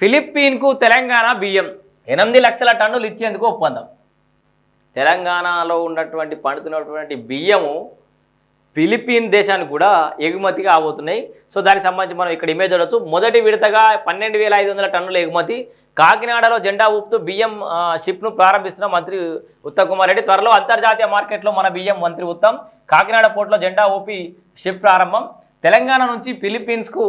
ఫిలిప్పీన్కు తెలంగాణ బియ్యం. ఎనిమిది లక్షల టన్నులు ఇచ్చేందుకు ఒప్పందం. తెలంగాణలో ఉన్నటువంటి పండుతున్నటువంటి బియ్యము ఫిలిప్పీన్ దేశానికి కూడా ఎగుమతి కాబోతున్నాయి. సో దానికి సంబంధించి మనం ఇక్కడ ఇమేజ్ చూడవచ్చు మొదటి విడతగా పన్నెండు వేల ఐదు వందల టన్నుల ఎగుమతి. కాకినాడలో జెండా ఊపుతూ బియ్యం షిప్ను ప్రారంభిస్తున్న మంత్రి ఉత్తమ్ కుమార్ రెడ్డి. త్వరలో అంతర్జాతీయ మార్కెట్లో మన బియ్యం మంత్రి ఉత్తమ్. కాకినాడ పోర్టులో జెండా ఊపి షిప్ ప్రారంభం. తెలంగాణ నుంచి ఫిలిప్పీన్స్కు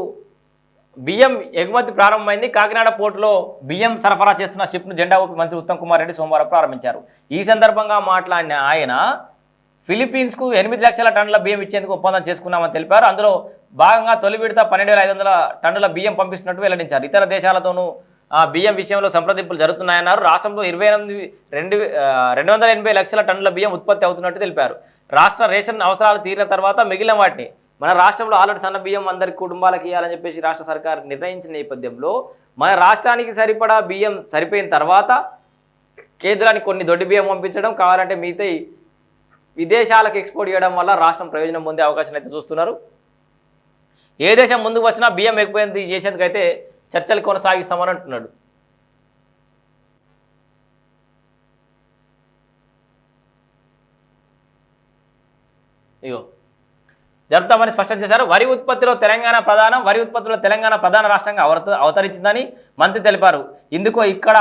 బియ్యం ఎగుమతి ప్రారంభమైంది. కాకినాడ పోర్టులో బియ్యం సరఫరా చేస్తున్న షిప్ను జెండా ఊపి మంత్రి ఉత్తమ్ కుమార్ రెడ్డి సోమవారం ప్రారంభించారు. ఈ సందర్భంగా మాట్లాడిన ఆయన ఫిలిప్పీన్స్కు ఎనిమిది లక్షల టన్నుల బియ్యం ఇచ్చేందుకు ఒప్పందం చేసుకున్నామని తెలిపారు. అందులో భాగంగా తొలి విడత పన్నెండు వేల ఐదు వందల టన్నుల బియ్యం పంపిస్తున్నట్టు వెల్లడించారు. ఇతర దేశాలతోనూ బియ్యం విషయంలో సంప్రదింపులు జరుగుతున్నాయన్నారు. రాష్ట్రంలో ఇరవై ఎనిమిది రెండు రెండు వందల ఎనభై లక్షల టన్నుల బియ్యం ఉత్పత్తి అవుతున్నట్టు తెలిపారు. రాష్ట్ర రేషన్ అవసరాలు తీరిన తర్వాత మిగిలిన వాటిని మన రాష్ట్రంలో ఆల్రెడీ సన్న బియ్యం అందరి కుటుంబాలకు ఇవ్వాలని చెప్పేసి రాష్ట్ర సర్కార్ నిర్ణయించిన నేపథ్యంలో మన రాష్ట్రానికి సరిపడా బియ్యం సరిపోయిన తర్వాత కేంద్రానికి కొన్ని దొడ్డి బియ్యం పంపించడం కావాలంటే మిగతా విదేశాలకు ఎక్స్పోర్ట్ చేయడం వల్ల రాష్ట్రం ప్రయోజనం పొందే అవకాశం అయితే చూస్తున్నారు. ఏ దేశం ముందుకు వచ్చినా బియ్యం ఎక్కువైంది చేసేందుకైతే చర్చలు కొనసాగిస్తామని అంటున్నాడు. ఇగో. జరుపుతామని స్పష్టం చేశారు. వరి ఉత్పత్తిలో తెలంగాణ ప్రధానం వరి ఉత్పత్తిలో తెలంగాణ ప్రధాన రాష్ట్రంగా అవతరించిందని మంత్రి తెలిపారు. ఇందుకు ఇక్కడ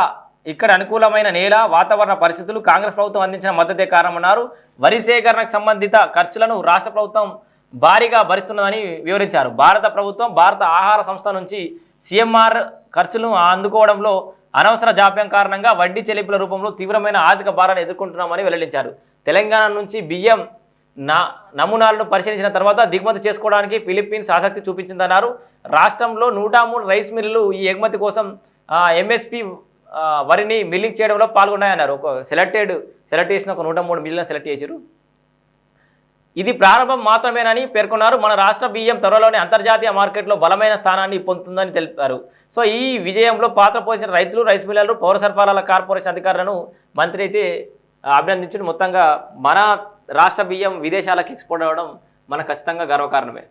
ఇక్కడ అనుకూలమైన నేల వాతావరణ పరిస్థితులు కాంగ్రెస్ ప్రభుత్వం అందించిన మద్దతే కారణమన్నారు. వరి సేకరణకు సంబంధిత ఖర్చులను రాష్ట్ర ప్రభుత్వం భారీగా భరిస్తున్నదని వివరించారు. భారత ప్రభుత్వం భారత ఆహార సంస్థ నుంచి సీఎంఆర్ ఖర్చులను అందుకోవడంలో అనవసర జాప్యం కారణంగా వడ్డీ చెల్లింపుల రూపంలో తీవ్రమైన ఆర్థిక భారాన్ని ఎదుర్కొంటున్నామని వెల్లడించారు. తెలంగాణ నుంచి బియ్యం నా నమూనాలను పరిశీలించిన తర్వాత దిగుమతి చేసుకోవడానికి ఫిలిప్పీన్స్ ఆసక్తి చూపించిందన్నారు. రాష్ట్రంలో నూట మూడు రైస్ మిల్లులు ఈ ఎగుమతి కోసం ఎంఎస్పి వరిని మిల్లింగ్ చేయడంలో పాల్గొన్నాయన్నారు. ఒక సెలెక్టెడ్ సెలెక్ట్ చేసిన ఒక నూట మూడు మిల్లులను సెలెక్ట్ చేశారు. ఇది ప్రారంభం మాత్రమేనని పేర్కొన్నారు. మన రాష్ట్ర బియ్యం త్వరలోనే అంతర్జాతీయ మార్కెట్లో బలమైన స్థానాన్ని పొందుతుందని తెలిపారు. సో ఈ విజయంలో పాత్ర పోషించిన రైతులు రైస్ మిల్లర్లు పౌర సరఫరాల కార్పొరేషన్ అధికారులను మంత్రి అయితే అభినందించడం మొత్తంగా మన రాష్ట్ర బియ్యం విదేశాలకు ఎక్స్పోర్ట్ అవ్వడం మనకు ఖచ్చితంగా గర్వకారణమే.